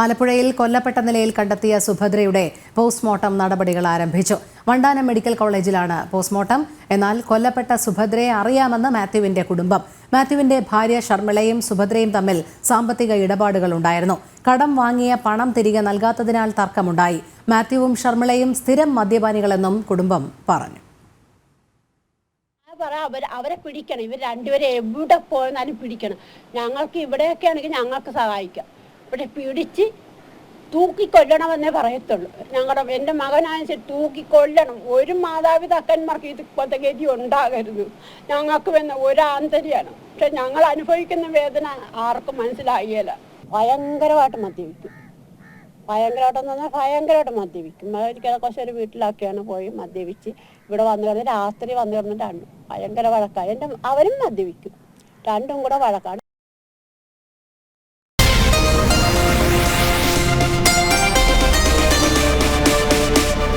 ആലപ്പുഴയിൽ കൊല്ലപ്പെട്ട നിലയിൽ കണ്ടെത്തിയ സുഭദ്രയുടെ പോസ്റ്റ്മോർട്ടം നടപടികൾ ആരംഭിച്ചു. വണ്ടാനം മെഡിക്കൽ കോളേജിലാണ് പോസ്റ്റ്മോർട്ടം. എന്നാൽ കൊല്ലപ്പെട്ട സുഭദ്രയെ അറിയാമെന്ന് മാത്യുവിന്റെ കുടുംബം. മാത്യുവിന്റെ ഭാര്യ ഷർമിളയും സുഭദ്രയും തമ്മിൽ സാമ്പത്തിക ഇടപാടുകൾ ഉണ്ടായിരുന്നു. കടം വാങ്ങിയ പണം തിരികെ നൽകാത്തതിനാൽ തർക്കമുണ്ടായി. മാത്യുവും ഷർമിളയും സ്ഥിരം മദ്യപാനികളെന്നും കുടുംബം പറഞ്ഞു. പറ അവർ അവരെ പിടിക്കണം. ഇവർ രണ്ടുപേരെ എവിടെ പോയെന്നാലും പിടിക്കണം. ഞങ്ങൾക്ക് ഇവിടെയൊക്കെ ആണെങ്കിൽ ഞങ്ങൾക്ക് സഹായിക്കാം. ഇവിടെ പിടിച്ച് തൂക്കിക്കൊല്ലണമെന്നേ പറയത്തുള്ളൂ. ഞങ്ങളുടെ എന്റെ മകനായ തൂക്കിക്കൊല്ലണം. ഒരു മാതാപിതാക്കന്മാർക്ക് ഇതുപോലത്തെ ഗതി ഉണ്ടാകരുത്. ഞങ്ങൾക്ക് വന്ന ഒരു ആന്തരിയാണ് പക്ഷെ ഞങ്ങൾ അനുഭവിക്കുന്ന വേദന ആർക്കും മനസ്സിലായില്ല. ഭയങ്കരമായിട്ട് മദ്യപിക്കും. ഭയങ്കരമായിട്ടെന്ന് പറഞ്ഞാൽ ഭയങ്കരമായിട്ട് മദ്യപിക്കും. കുറച്ച് ഒരു വീട്ടിലൊക്കെയാണ് പോയി മദ്യപിച്ച് ഇവിടെ വന്നു കിടന്ന് രാത്രി വന്നു രണ്ടും ഭയങ്കര വഴക്കാണ് എന്റെ അവരും മദ്യപിക്കും. രണ്ടും കൂടെ വഴക്കാണ്